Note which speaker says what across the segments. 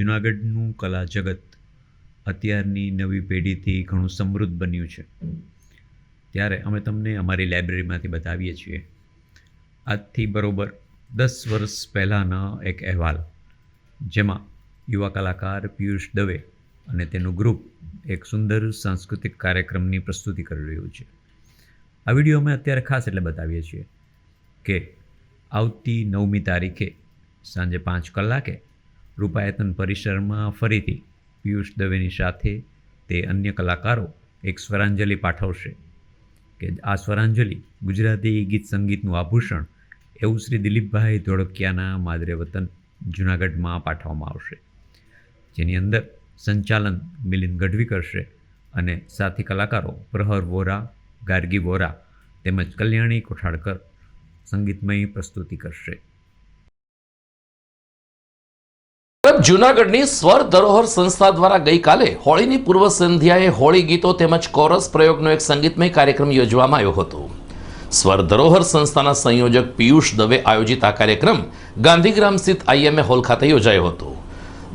Speaker 1: જુનાગઢનું કલા જગત અત્યારની નવી પેઢીથી ઘણું સમૃદ્ધ બન્યું છે. ત્યારે અમે તમને અમારી લાઇબ્રેરીમાંથી બતાવીએ છીએ. આજથી બરોબર દસ વર્ષ પહેલાંનો એક અહેવાલ, જેમાં યુવા કલાકાર પિયુષ દવે અને તેનું ગ્રુપ એક સુંદર સાંસ્કૃતિક કાર્યક્રમની પ્રસ્તુતિ કરી રહ્યું છે. આ વીડિયો અમે અત્યારે ખાસ એટલે બતાવીએ છીએ કે આવતી નવમી તારીખે સાંજે પાંચ કલાકે રૂપાયતન પરિસરમાં ફરીથી પિયુષ દવેની સાથે તે અન્ય કલાકારો એક સ્વરાંજલિ પાઠવશે કે આ સ્વરાંજલિ ગુજરાતી ગીત સંગીતનું આભૂષણ એવું શ્રી દિલીપભાઈ ધોળકિયાના માદરે વતન જૂનાગઢમાં પાઠવવામાં આવશે. જેની અંદર સંચાલન મિલિંદ ગઢવી કરશે અને સાથી કલાકારો પ્રહર વોરા, ગાર્ગી વોરા તેમજ કલ્યાણી કોઠાડકર સંગીતમય પ્રસ્તુતિ કરશે.
Speaker 2: જૂનાગઢની સ્વર ધરોહર સંસ્થા દ્વારા ગઈકાલે હોળીની પૂર્વ સંધ્યાએ હોળી ગીતો તેમજ કોરસ પ્રયોગનો એક સંગીતમય કાર્યક્રમ યોજવામાં આવ્યો હતો. સ્વર ધરોહર સંસ્થાના સંયોજક પિયુષ દવે આયોજિત આ કાર્યક્રમ ગાંધીગ્રામ સ્થિત આઈએમએ હોલ ખાતે યોજાયો હતો.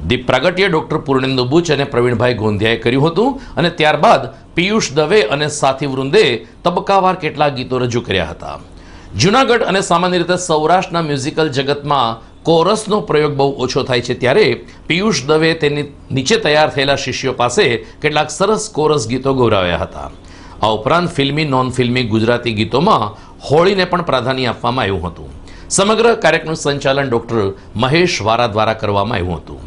Speaker 2: દીપ પ્રાગટ્ય ડોક્ટર પૂર્ણેન્દુ બુચ અને પ્રવીણભાઈ ગોંધિયાએ કર્યું હતું અને ત્યારબાદ પિયુષ દવે અને સાથી વૃંદે તબક્કાવાર કેટલાક ગીતો રજૂ કર્યા હતા. જૂનાગઢ અને સામાન્ય રીતે સૌરાષ્ટ્રના મ્યુઝિકલ જગતમાં કોરસનો પ્રયોગ બહુ ઓછો થાય છે ત્યારે પિયુષ દવે તેની નીચે તૈયાર થયેલા શિષ્યો પાસે કેટલાક સરસ કોરસ ગીતો ગૌરાવ્યા હતા. આ ઉપરાંત ફિલ્મી નોન ફિલ્મી ગુજરાતી ગીતોમાં હોળીને પણ પ્રાધાન્ય આપવામાં આવ્યું હતું. સમગ્ર કાર્યક્રમનું સંચાલન ડૉક્ટર મહેશ વારા દ્વારા કરવામાં આવ્યું હતું.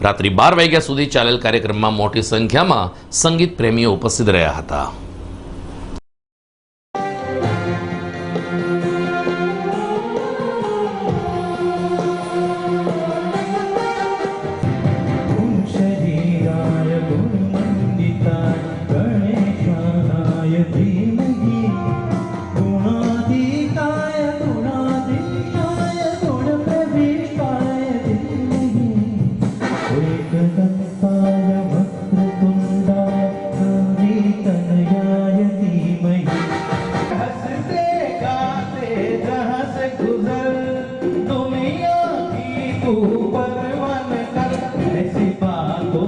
Speaker 2: રાત્રિ બાર વાગ્યા સુધી ચાલેલ કાર્યક્રમમાં મોટી સંખ્યામાં સંગીત પ્રેમીઓ ઉપસ્થિત રહ્યા હતા.
Speaker 3: तू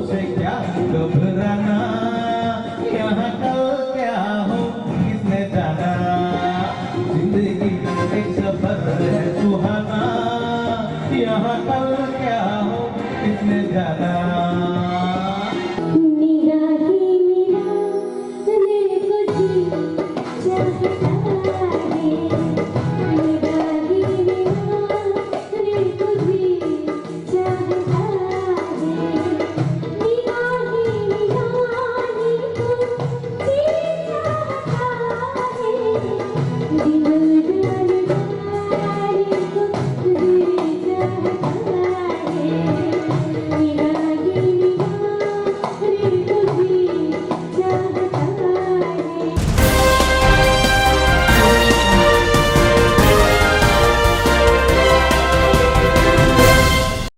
Speaker 3: से क्या घबराना यहाँ कल क्या हो, किसने जाना ज़िंदगी एक यहाँ कल क्या हो, किसने जाना।